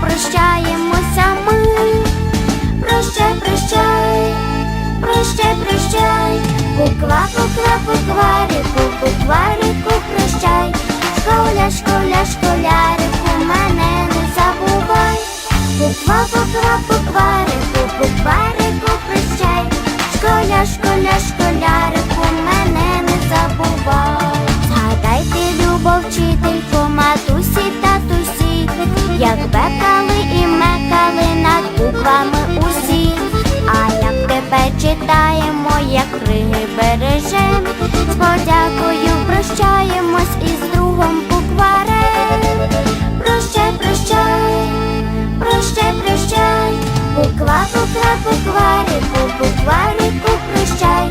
прощаємося ми. Прощай, прощай, прощай, прощай, буква, кукла, букварику, букварику, прощай, школя, школя, школярику, мене не забувай, буква, кукла, букварику, букварику, як бекали і мекали над буквами усі, а як тепер читаємо, як криги бережем, з подякою прощаємось із другом букварем. Прощай, прощай, прощай, прощай, буква, буква, букварику, букварику, прощай,